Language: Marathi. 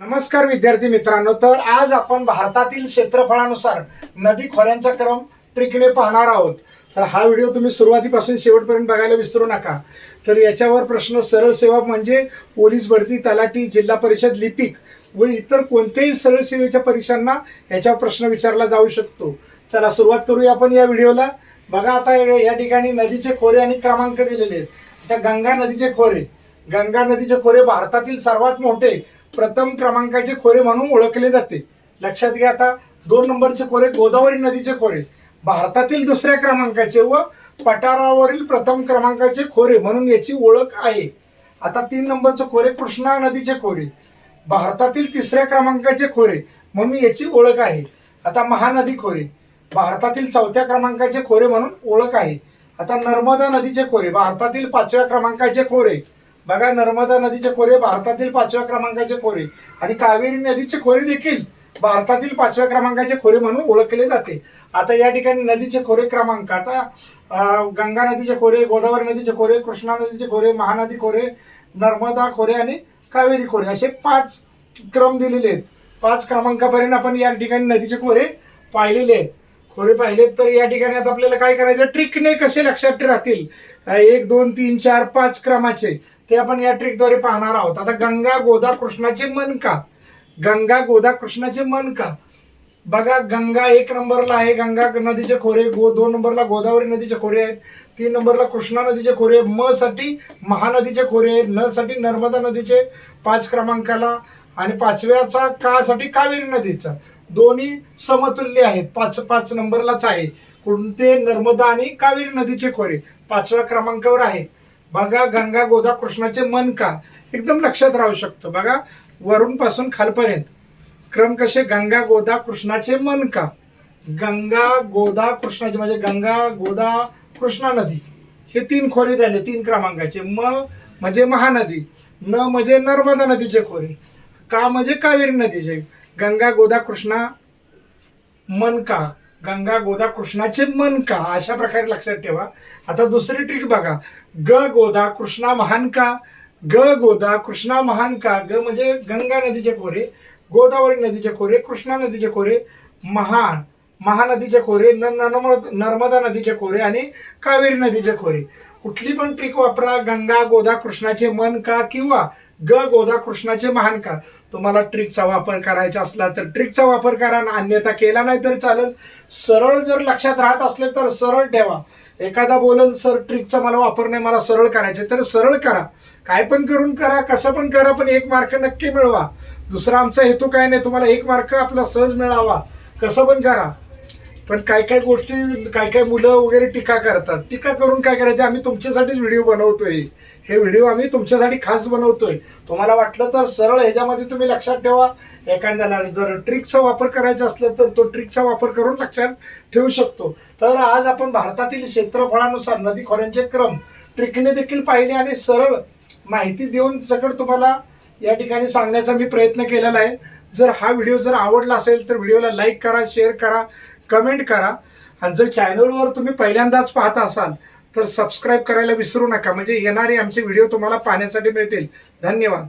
नमस्कार विद्यार्थी मित्रांनो तर आज आपण भारतातील क्षेत्रफळानुसार नदी खोऱ्यांचा क्रम ट्रिकने पाहणार आहोत. तर हा व्हिडिओ तुम्ही सुरुवातीपासून शेवटपर्यंत बघायला विसरू नका. तर याच्यावर प्रश्न सरळ सेवा म्हणजे पोलीस भरती तलाठी जिल्हा परिषद लिपिक व इतर कोणत्याही सरळ सेवेच्या परीक्षांना याच्यावर प्रश्न विचारला जाऊ शकतो. चला सुरुवात करूया आपण या व्हिडिओला. बघा आता या ठिकाणी नदीचे खोरे आणि क्रमांक दिलेले आहेत. आता गंगा नदीचे खोरे. गंगा नदीचे खोरे भारतातील सर्वात मोठे प्रथम क्रमांकाचे खोरे म्हणून ओळखले जाते. लक्षात घ्या आता दोन नंबरचे खोरे गोदावरी नदीचे खोरे. भारतातील दुसऱ्या क्रमांकाचे व पठारावरील प्रथम क्रमांकाचे खोरे म्हणून याची ओळख आहे. आता तीन नंबरचे खोरे कृष्णा नदीचे खोरे. भारतातील तिसऱ्या क्रमांकाचे खोरे म्हणून याची ओळख आहे. आता महानदी खोरे. भारतातील चौथ्या क्रमांकाचे खोरे म्हणून ओळख आहे. आता नर्मदा नदीचे खोरे. भारतातील पाचव्या क्रमांकाचे खोरे. बघा नर्मदा नदीचे खोरे भारतातील पाचव्या क्रमांकाचे खोरे. आणि कावेरी नदीचे खोरे देखील भारतातील पाचव्या क्रमांकाचे खोरे म्हणून ओळखले जाते. आता या ठिकाणी नदीचे खोरे क्रमांक. आता गंगा नदीचे खोरे गोदावरी नदीचे खोरे कृष्णा नदीचे खोरे महानदी खोरे नर्मदा खोरे आणि कावेरी खोरे असे पाच क्रम दिलेले आहेत. पाच क्रमांकापर्यंत आपण या ठिकाणी नदीचे खोरे पाहिलेले आहेत. खोरे पाहिलेत तर या ठिकाणी आता आपल्याला काय करायचं? ट्रिकने कसे लक्षात राहतील? एक दोन तीन चार पाच क्रमाचे. ते आपण या ट्रिकद्वारे पाहणार आहोत. आता गंगा गोदा कृष्णाचे मन का? गंगा गोदा कृष्णाचे मन का? बघा गंगा एक नंबरला आहे. गंगा नदीचे खोरे गो दोन नंबरला गोदावरी नदीचे खोरे आहेत. तीन नंबरला कृष्णा नदीचे खोरे म साठी महानदीचे खोरे आहेत. न साठी नर्मदा नदीचे पाच क्रमांकाला. आणि पाचव्याचा का साठी कावेरी नदीचा. दोन्ही समतुल्य आहेत. पाच पाच नंबरलाच आहे. कोणते? नर्मदा आणि कावेरी नदीचे खोरे. पाचव्या क्रमांकावर आहे. बघा गंगा गोदा कृष्णाचे मन का? एकदम लक्षात राहू शकतं. बघा वरून पासून खालपर्यंत. क्रम कसे? गंगा गोदा कृष्णाचे मन का? गंगा गोदा कृष्णाचे म्हणजे गंगा गोदा कृष्णा नदी. हे तीन खोरे झाले तीन क्रमांकाचे. म म्हणजे महानदी न म्हणजे नर्मदा नदीचे खोरे का म्हणजे कावेरी नदीचे? गंगा गोदा कृष्णा मन का? गंगा गोदा कृष्णाचे मन का? अशा प्रकारे लक्षात ठेवा. आता दुसरी ट्रिक बघा. ग गोदा कृष्णा महान का? ग गोदा कृष्णा महान का? ग म्हणजे गंगा नदीचे खोरे गोदावरी नदीचे खोरे कृष्णा नदीचे खोरे महान. महानदीचे खोरे न नर्मदा नदीचे खोरे आणि कावेरी नदीचे खोरे कुठली पण ट्रिक वापरा. गंगा गोदा कृष्णाचे मन का किंवा ग गोदा कृष्णाचे महान का? तुम्हाला ट्रिकचा वापर करायचा असला तर ट्रिकचा वापर करा आणि अन्यथा केला नाही तर चालेल. सरळ जर लक्षात राहत असले तर सरळ ठेवा. एखादा बोलल सर ट्रिकचा मला वापर नाही मला सरळ करायचे तर सरळ करा. काय पण करून करा कसं पण करा पण एक मार्क नक्की मिळवा. दुसरा आमचा हेतू काय नाही तुम्हाला एक मार्क आपला सहज मिळावा. कसं पण करा. पण काय काय गोष्टी काय काय मुलं वगैरे टीका करतात. टीका करून काय करायचं? आम्ही तुमच्यासाठीच व्हिडिओ बनवतोय. हे व्हिडिओ आम्ही तुमच्यासाठी खास बनवतोय. तुम्हाला वाटलं तर सरळ ह्याच्यामध्ये तुम्ही लक्षात ठेवा. एखाद्याला जर ट्रिकचा वापर करायचा असला तर तो ट्रिकचा वापर करून लक्षात ठेवू शकतो. तर आज आपण भारतातील क्षेत्रफळानुसार नदी खोऱ्यांचे क्रम ट्रिकने देखील पाहिले आणि सरळ माहिती देऊन सकट तुम्हाला या ठिकाणी सांगण्याचा मी प्रयत्न केलेला आहे. जर हा व्हिडिओ जर आवडला असेल तर व्हिडिओला लाईक करा शेअर करा. कमेंट करा. आणि जर चॅनलवर तुम्ही पहिल्यांदाच पाहता असाल तर सबस्क्राईब करायला विसरू नका. म्हणजे येणारे आमचे व्हिडिओ तुम्हाला पाहण्यासाठी मिळतील. धन्यवाद.